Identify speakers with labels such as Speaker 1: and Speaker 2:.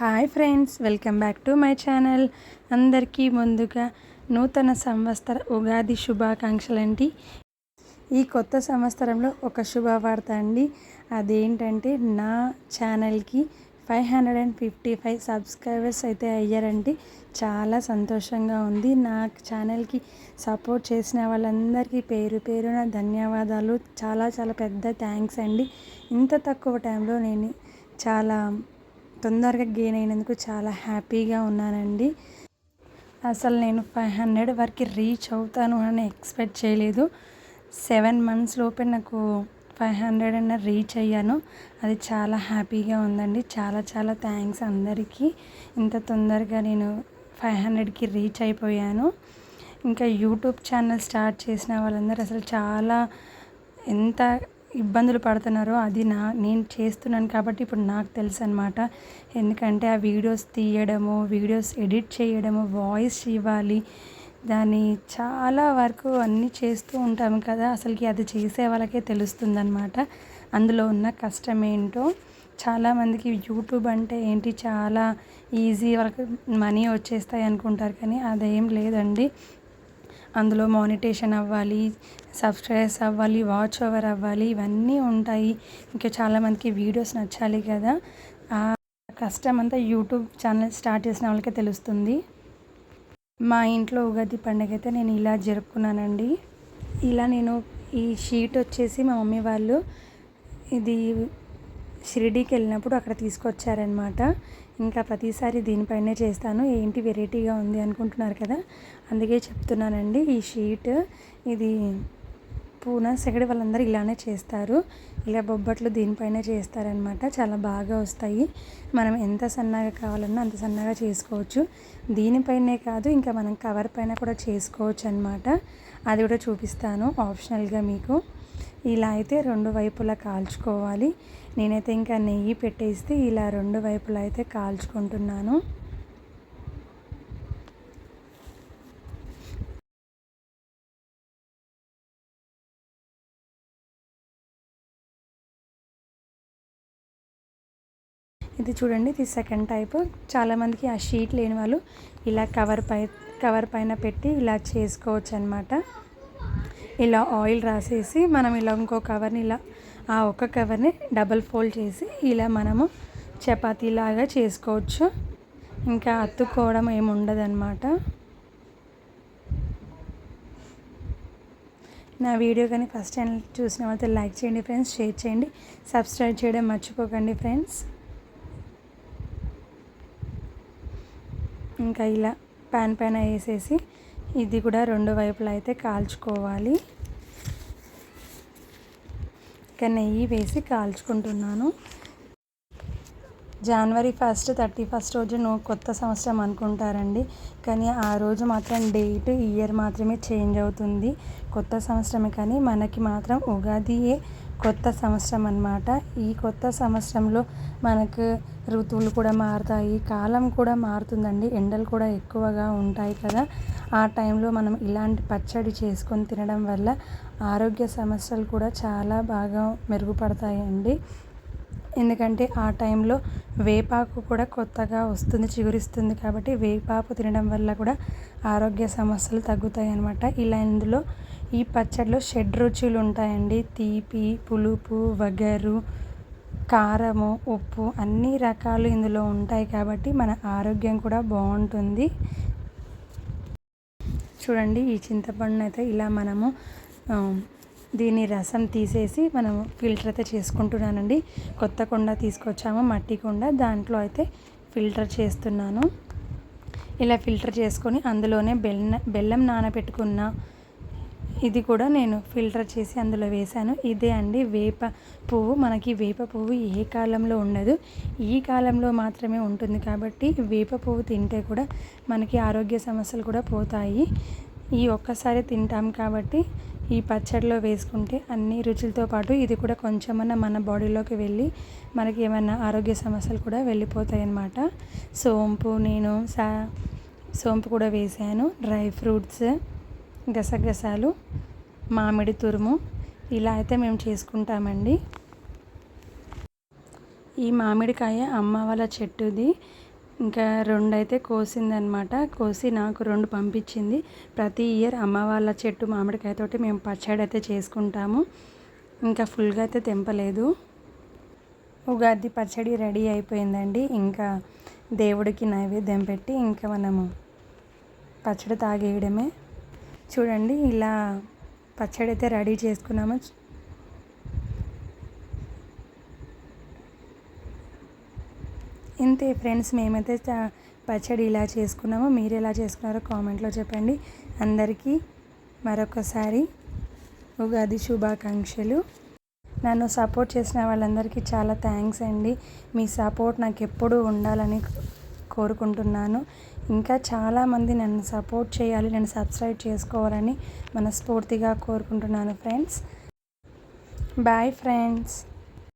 Speaker 1: Hi friends welcome back to my channel. అందరికీ ముందుగా నూతన సంవత్సర ఉగాది శుభాకాంక్షలు అండి. ఈ కొత్త సంవత్సరంలో ఒక శుభవార్త అండి. అదేంటంటే నా ఛానల్కి five hundred and fifty five subscribers అయితే అయ్యారండి. చాలా సంతోషంగా ఉంది. నా ఛానల్కి సపోర్ట్ చేసిన వాళ్ళందరికీ పేరు పేరున ధన్యవాదాలు. చాలా చాలా పెద్ద థ్యాంక్స్ అండి. ఇంత తక్కువ టైంలో నేను చాలా తొందరగా గెయిన్ అయినందుకు చాలా హ్యాపీగా ఉన్నానండి. అసలు నేను ఫైవ్ హండ్రెడ్ వరకు రీచ్ అవుతాను అని ఎక్స్పెక్ట్ చేయలేదు. సెవెన్ మంత్స్ లోపే నాకు ఫైవ్ హండ్రెడ్ అన్న రీచ్ అయ్యాను. అది చాలా హ్యాపీగా ఉందండి. చాలా చాలా థ్యాంక్స్ అందరికీ. ఇంత తొందరగా నేను ఫైవ్ హండ్రెడ్కి రీచ్ అయిపోయాను. ఇంకా యూట్యూబ్ ఛానల్ స్టార్ట్ చేసిన వాళ్ళందరూ అసలు చాలా ఎంత ఇబ్బందులు పడుతున్నారో అది నా నేను చేస్తున్నాను కాబట్టి ఇప్పుడు నాకు తెలుసు అనమాట ఎందుకంటే ఆ వీడియోస్ తీయడము వీడియోస్ ఎడిట్ చేయడము వాయిస్ ఇవ్వాలి. దాన్ని చాలా వరకు అన్నీ చేస్తూ ఉంటాము కదా అసలుకి అది చేసే వాళ్ళకే తెలుస్తుందన్నమాట. అందులో ఉన్న కష్టం ఏంటో చాలామందికి యూట్యూబ్ అంటే ఏంటి చాలా ఈజీ వాళ్ళకి మనీ వచ్చేస్తాయి అనుకుంటారు కానీ అదేం లేదండి. అందులో మానిటేషన్ అవ్వాలి సబ్స్క్రైబ్స్ అవ్వాలి వాచ్ ఓవర్ అవ్వాలి ఇవన్నీ ఉంటాయి. ఇంకా చాలామందికి వీడియోస్ నచ్చాలి కదా. ఆ కష్టం అంతా యూట్యూబ్ ఛానల్ స్టార్ట్ చేసిన వాళ్ళకే తెలుస్తుంది. మా ఇంట్లో ఉగాది పండుగ అయితే నేను ఇలా జరుపుకున్నానండి. ఇలా నేను ఈ షీట్ వచ్చేసి మా మమ్మీ వాళ్ళు ఇది షిరిడీకి వెళ్ళినప్పుడు అక్కడ తీసుకొచ్చారనమాట ఇంకా ప్రతిసారి దీనిపైనే చేస్తాను. ఏంటి వెరైటీగా ఉంది అనుకుంటున్నారు కదా? అందుకే చెప్తున్నానండి ఈ షీట్ ఇది పూనా సెగడి వాళ్ళందరూ ఇలానే చేస్తారు. ఇలా బొబ్బట్లు దీనిపైనే చేస్తారనమాట చాలా బాగా వస్తాయి. మనం ఎంత సన్నగా కావాలన్నా అంత సన్నగా చేసుకోవచ్చు. దీనిపైనే కాదు ఇంకా మనం కవర్ పైన కూడా చేసుకోవచ్చు అనమాట అది కూడా చూపిస్తాను ఆప్షనల్గా మీకు. ఇలా అయితే రెండు వైపులా కాల్చుకోవాలి. నేనైతే ఇంకా నెయ్యి పెట్టేస్తే ఇలా రెండు వైపులా అయితే కాల్చుకుంటున్నాను. ఇది చూడండి ఇది సెకండ్ టైప్ చాలామందికి ఆ షీట్ లేని వాళ్ళు ఇలా కవర్ పై కవర్ పైన పెట్టి ఇలా చేసుకోవచ్చు అనమాట ఇలా ఆయిల్ రాసేసి మనం ఇలా ఇంకో కవర్ని ఇలా ఆ ఒక్క కవర్ని డబల్ ఫోల్డ్ చేసి ఇలా మనము చపాతీలాగా చేసుకోవచ్చు. ఇంకా అత్తుకోవడం ఏమి ఉండదన్నమాట. నా వీడియో కానీ ఫస్ట్ టైం చూసిన వాళ్ళతో లైక్ చేయండి ఫ్రెండ్స్ షేర్ చేయండి సబ్స్క్రైబ్ చేయడం మర్చిపోకండి ఫ్రెండ్స్. ఇంకా ఇలా ప్యాన్ పైన వేసేసి ఇది కూడా రెండు వైపులా అయితే కాల్చుకోవాలి. ఇంకా నెయ్యి వేసి కాల్చుకుంటున్నాను. జనవరి ఫస్ట్ థర్టీ ఫస్ట్ రోజు నువ్వు కొత్త సంవత్సరం అనుకుంటారండి. కానీ ఆ రోజు మాత్రం డేట్ ఇయర్ మాత్రమే చేంజ్ అవుతుంది. కొత్త సంవత్సరమే కానీ మనకి మాత్రం ఉగాదియే కొత్త సంవత్సరం అనమాట ఈ కొత్త సంవత్సరంలో మనకు ఋతువులు కూడా మారుతాయి కాలం కూడా మారుతుందండి. ఎండలు కూడా ఎక్కువగా ఉంటాయి కదా. ఆ టైంలో మనం ఇలాంటి పచ్చడి చేసుకొని తినడం వల్ల ఆరోగ్య సమస్యలు కూడా చాలా బాగా మెరుగుపడతాయండి. ఎందుకంటే ఆ టైంలో వేపాకు కూడా కొత్తగా వస్తుంది చిగురిస్తుంది కాబట్టి వేపాకు తినడం వల్ల కూడా ఆరోగ్య సమస్యలు తగ్గుతాయి అన్నమాట ఇలా ఇందులో ఈ పచ్చడిలో షెడ్ రుచులు ఉంటాయండి. తీపి పులుపు వగరు కారము ఉప్పు అన్ని రకాలు ఇందులో ఉంటాయి కాబట్టి మన ఆరోగ్యం కూడా బాగుంటుంది. చూడండి ఈ చింతపండును అయితే ఇలా మనము దీని రసం తీసేసి మనం ఫిల్టర్ అయితే చేసుకుంటున్నానండి. కొత్త కుండ తీసుకొచ్చాము మట్టి కుండ. దాంట్లో అయితే ఫిల్టర్ చేస్తున్నాను. ఇలా ఫిల్టర్ చేసుకొని అందులోనే బెల్లం బెల్లం నానబెట్టుకున్న ఇది కూడా నేను ఫిల్టర్ చేసి అందులో వేశాను. ఇదే అండి వేప పువ్వు. మనకి వేప పువ్వు ఏ కాలంలో ఉండదు. ఈ కాలంలో మాత్రమే ఉంటుంది కాబట్టి వేప పువ్వు తింటే కూడా మనకి ఆరోగ్య సమస్యలు కూడా పోతాయి. ఈ ఒక్కసారి తింటాం కాబట్టి ఈ పచ్చడిలో వేసుకుంటే అన్ని రుచులతో పాటు ఇది కూడా కొంచెమన్నా మన బాడీలోకి వెళ్ళి మనకి ఏమైనా ఆరోగ్య సమస్యలు కూడా వెళ్ళిపోతాయి అన్నమాట సోంపు నేను సా సోంపు కూడా వేసాను డ్రై ఫ్రూట్స్ గసగసాలు మామిడి తురుము ఇలా అయితే మేము చేసుకుంటామండి. ఈ మామిడికాయ అమ్మ వాళ్ళ చెట్టుది. ఇంకా రెండు అయితే కోసిందనమాట. కోసి నాకు రెండు పంపించింది. ప్రతి ఇయర్ అమ్మ వాళ్ళ చెట్టు మామిడికాయతోటి మేము పచ్చడి అయితే చేసుకుంటాము. ఇంకా ఫుల్గా అయితే తెంపలేదు. ఉగాది పచ్చడి రెడీ అయిపోయిందండి. ఇంకా దేవుడికి నైవేద్యం పెట్టి ఇంకా మనము పచ్చడి తాగేయడమే. చూడండి ఇలా పచ్చడి అయితే రెడీ చేసుకున్నాము. ఇంతే ఫ్రెండ్స్ మేమైతే పచ్చడి ఇలా చేసుకున్నామో. మీరు ఎలా చేసుకున్నారో కామెంట్లో చెప్పండి. అందరికీ మరొకసారి ఉగాది శుభాకాంక్షలు. నన్ను సపోర్ట్ చేసిన వాళ్ళందరికీ చాలా థ్యాంక్స్ అండి. మీ సపోర్ట్ నాకు ఎప్పుడూ ఉండాలని కోరుకుంటున్నాను. ఇంకా చాలామంది నన్ను సపోర్ట్ చేయాలి నన్ను సబ్స్క్రైబ్ చేసుకోవాలని మనస్ఫూర్తిగా కోరుకుంటున్నాను ఫ్రెండ్స్. Bye friends